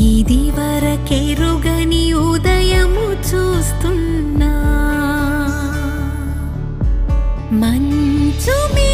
ఇది వరకెరుగని ఉదయము చూస్తున్నా. మంచు మీ